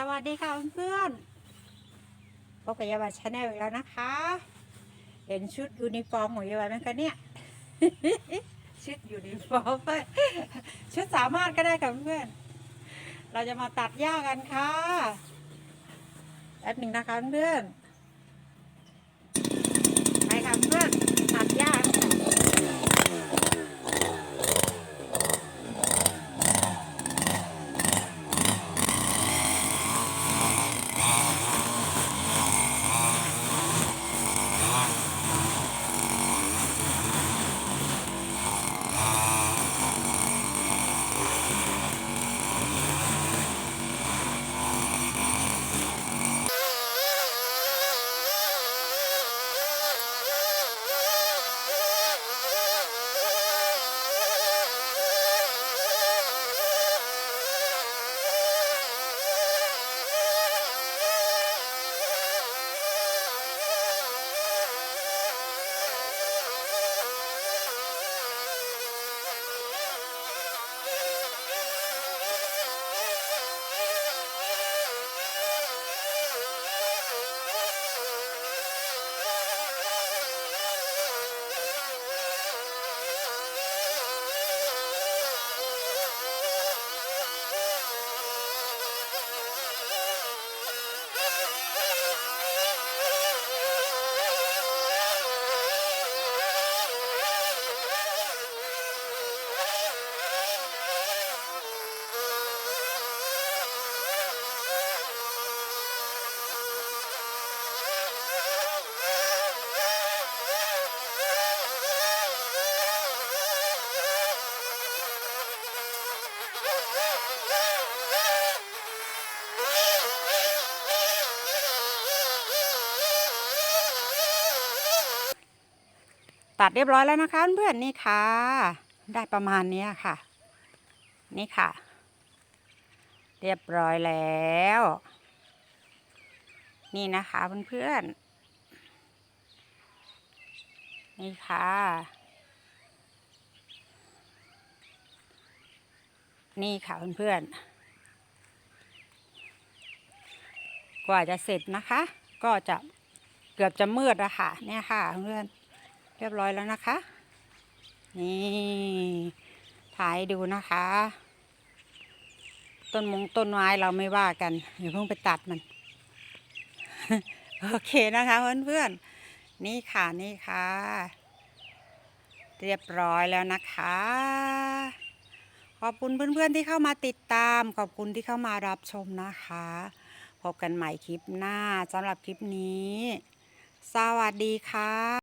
สวัสดีค่ะเพื่อนๆพบกับยาวันชาแนลอีกแล้วนะคะ เห็นชุดยูนิฟอร์มของยาวันไหมคะเนี่ย ชุดยูนิฟอร์มชุดสามารถก็ได้ค่ะเพื่อน เราจะมาตัดหญ้ากันค่ะแป๊บหนึ่งนะคะเพื่อน ตัดเรียบร้อยแล้วนะคะเพื่อนนี่ค่ะ ได้ประมาณนี้ค่ะ นี่ค่ะ เรียบร้อยแล้ว นี่นะคะเพื่อนๆนี่ค่ะ นี่ค่ะเพื่อนๆกว่าจะเสร็จนะคะ ก็จะเกือบจะมืดแล้วค่ะ เนี่ยค่ะเพื่อน เรียบร้อยแล้วนะคะ นี่ถ่ายดูนะคะ ต้นมงต้นไม้เราไม่ว่ากันอย่าเพิ่งไปตัดมัน โอเคนะคะเพื่อนๆนี่ค่ะนี่ค่ะ เรียบร้อยแล้วนะคะ ขอบคุณเพื่อนๆที่เข้ามาติดตาม ขอบคุณที่เข้ามารับชมนะคะ พบกันใหม่คลิปหน้าสำหรับคลิปนี้ สวัสดีค่ะ